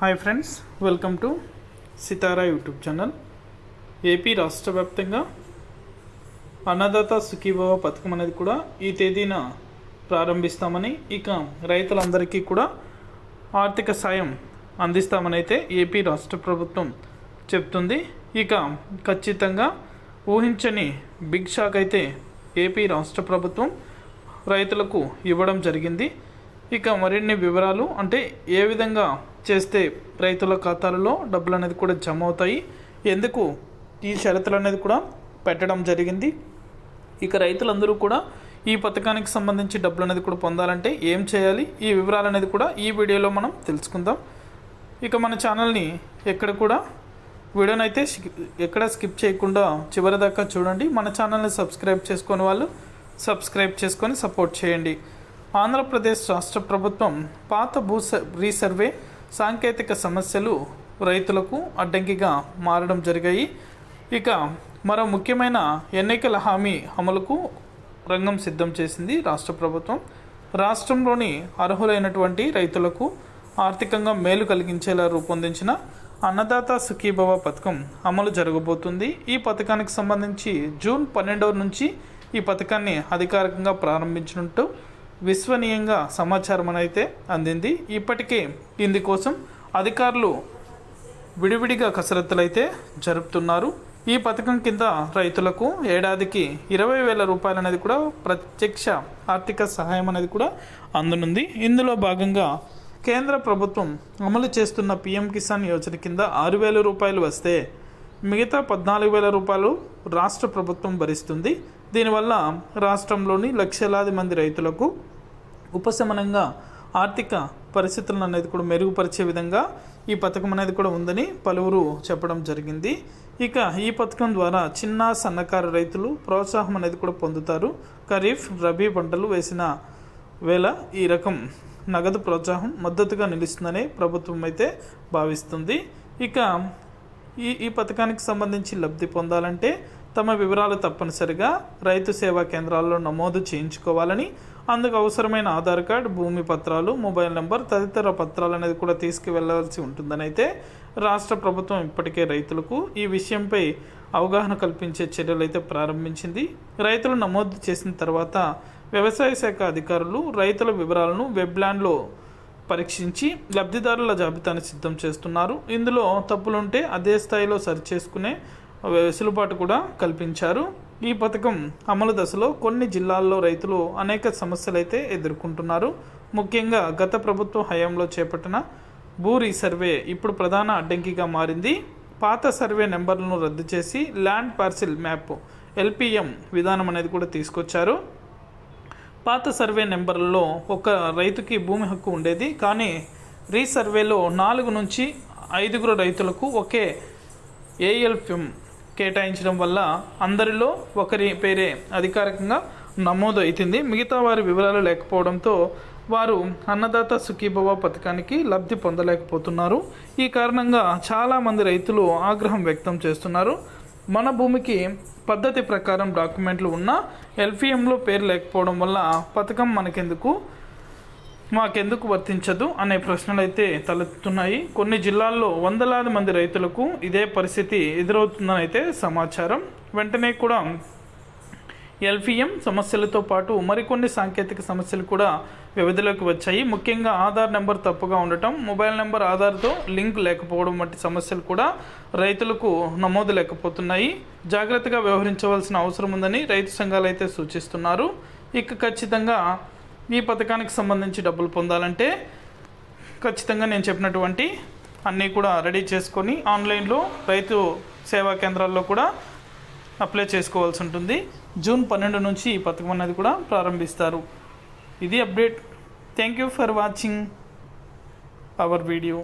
Hi friends welcome to Sitara YouTube channel AP రాష్ట్ర వ్యాప్తంగా అన్నదాత సుఖీభవ పథకం అనేది కూడా ఈ తేదీన ప్రారంభిస్తామని ఇక రైతులందరికీ కూడా ఆర్థిక సాయం అందిస్తామని అయితే ఏపీ రాష్ట్ర ప్రభుత్వం చెప్తుంది. ఇక ఖచ్చితంగా ఊహించని బిగ్ షాక్ అయితే ఏపీ రాష్ట్ర ప్రభుత్వం రైతులకు ఇవ్వడం జరిగింది. ఇక మరిన్ని వివరాలు అంటే ఏ విధంగా చేస్తే రైతుల ఖాతాలలో డబ్బులు అనేది కూడా జమ అవుతాయి ఎందుకు ఈ షరతులు అనేది కూడా పెట్టడం జరిగింది. ఇక రైతులందరూ కూడా ఈ పథకానికి సంబంధించి డబ్బులు అనేది కూడా పొందాలంటే ఏం చేయాలి? ఈ వివరాలు అనేది కూడా ఈ వీడియోలో మనం తెలుసుకుందాం. ఇక మన ఛానల్ని ఎక్కడ కూడా వీడియోని అయితే ఎక్కడ స్కిప్ చేయకుండా చివరి దాకా చూడండి. మన ఛానల్ని సబ్స్క్రైబ్ చేసుకుని వాళ్ళు సబ్స్క్రైబ్ చేసుకొని సపోర్ట్ చేయండి. ఆంధ్రప్రదేశ్ రాష్ట్ర ప్రభుత్వం పాత భూ స- రీసర్వే సాంకేతిక సమస్యలు రైతులకు అడ్డంకిగా మారడం జరిగాయి. ఇక మరో ముఖ్యమైన ఎన్నికల హామీ అమలుకు రంగం సిద్ధం చేసింది రాష్ట్ర ప్రభుత్వం. రాష్ట్రంలోని అర్హులైనటువంటి రైతులకు ఆర్థికంగా మేలు కలిగించేలా రూపొందించిన అన్నదాత సుఖీభవ పథకం అమలు జరగబోతుంది. ఈ పథకానికి సంబంధించి జూన్ పన్నెండవ నుంచి ఈ పథకాన్ని అధికారికంగా ప్రారంభించినట్టు విశ్వనీయంగా సమాచారం అయితే అందింది. ఇప్పటికే ఇందుకోసం అధికారులు విడివిడిగా కసరత్తులు అయితే జరుపుతున్నారు. ఈ పథకం కింద రైతులకు ఏడాదికి ఇరవై వేల రూపాయలు అనేది కూడా ప్రత్యక్ష ఆర్థిక సహాయం అనేది కూడా అందనుంది. ఇందులో భాగంగా కేంద్ర ప్రభుత్వం అమలు చేస్తున్న పిఎం కిసాన్ యోజన కింద ఆరు వేల రూపాయలు వస్తే మిగతా పద్నాలుగు వేల రూపాయలు రాష్ట్ర ప్రభుత్వం భరిస్తుంది. దీనివల్ల రాష్ట్రంలోని లక్షలాది మంది రైతులకు ఉపశమనంగా ఆర్థిక పరిస్థితులను అనేది కూడా మెరుగుపరిచే విధంగా ఈ పథకం అనేది కూడా ఉందని పలువురు చెప్పడం జరిగింది. ఇక ఈ పథకం ద్వారా చిన్న సన్నకారు రైతులు ప్రోత్సాహం అనేది కూడా పొందుతారు. ఖరీఫ్ రబీ పంటలు వేసిన వేళ ఈ రకం నగదు ప్రోత్సాహం మద్దతుగా నిలుస్తుందని ప్రభుత్వం అయితే భావిస్తుంది. ఇక ఈ ఈ పథకానికి సంబంధించి లబ్ధి పొందాలంటే తమ వివరాలు తప్పనిసరిగా రైతు సేవా కేంద్రాల్లో నమోదు చేయించుకోవాలని అందుకు అవసరమైన ఆధార్ కార్డ్ భూమి పత్రాలు మొబైల్ నెంబర్ తదితర పత్రాలు అనేది కూడా తీసుకువెళ్ళాల్సి ఉంటుందని అయితే రాష్ట్ర ప్రభుత్వం ఇప్పటికే రైతులకు ఈ విషయంపై అవగాహన కల్పించే చర్యలు అయితే ప్రారంభించింది. రైతులు నమోదు చేసిన తర్వాత వ్యవసాయ శాఖ అధికారులు రైతుల వివరాలను వెబ్లాండ్లో పరీక్షించి లబ్ధిదారుల జాబితాను సిద్ధం చేస్తున్నారు. ఇందులో తప్పులుంటే అదే స్థాయిలో సరిచేసుకునే వెసులుబాటు కూడా కల్పించారు. ఈ పథకం అమలు దశలో కొన్ని జిల్లాల్లో రైతులు అనేక సమస్యలు అయితే ఎదుర్కొంటున్నారు. ముఖ్యంగా గత ప్రభుత్వ హయాంలో చేపట్టిన భూ రీసర్వే ఇప్పుడు ప్రధాన అడ్డంకిగా మారింది. పాత సర్వే నెంబర్లను రద్దు చేసి ల్యాండ్ పార్సిల్ మ్యాప్ ఎల్పిఎం విధానం అనేది కూడా తీసుకొచ్చారు. పాత సర్వే నెంబర్లలో ఒక రైతుకి భూమి హక్కు ఉండేది. కానీ రీసర్వేలో నాలుగు నుంచి ఐదుగురు రైతులకు ఒకే ఏఎల్ఫిమ్ కేటాయించడం వల్ల అందరిలో ఒకరి పేరే అధికారికంగా నమోదు అవుతుంది మిగతా వారి వివరాలు లేకపోవడంతో వారు అన్నదాత సుఖీభవ పథకానికి లబ్ధి పొందలేకపోతున్నారు. ఈ కారణంగా చాలామంది రైతులు ఆగ్రహం వ్యక్తం చేస్తున్నారు. మన భూమికి పద్ధతి ప్రకారం డాక్యుమెంట్లు ఉన్నా ఎల్పిఎంలో పేరు లేకపోవడం వల్ల పథకం మనకెందుకు? మాకెందుకు వర్తించదు అనే ప్రశ్నలు అయితే తలెత్తుతున్నాయి. కొన్ని జిల్లాల్లో వందలాది మంది రైతులకు ఇదే పరిస్థితి ఎదురవుతుందని అయితే సమాచారం. వెంటనే కూడా ఎల్పిఎం సమస్యలతో పాటు మరికొన్ని సాంకేతిక సమస్యలు కూడా వ్యవధిలోకి వచ్చాయి. ముఖ్యంగా ఆధార్ నెంబర్ తప్పుగా ఉండటం మొబైల్ నెంబర్ ఆధార్తో లింక్ లేకపోవడం వంటి సమస్యలు కూడా రైతులకు నమోదు లేకపోతున్నాయి. జాగ్రత్తగా వ్యవహరించవలసిన అవసరం ఉందని రైతు సంఘాలు అయితే సూచిస్తున్నారు. ఇక ఖచ్చితంగా ఈ పథకానికి సంబంధించి డబ్బులు పొందాలంటే ఖచ్చితంగా నేను చెప్పినటువంటి అన్నీ కూడా రెడీ చేసుకొని ఆన్లైన్లో రైతు సేవా కేంద్రాల్లో కూడా అప్లై చేసుకోవాల్సి ఉంటుంది. జూన్ పన్నెండు నుంచి ఈ పథకం అనేది కూడా ప్రారంభిస్తారు. ఇది update. Thank you for watching our video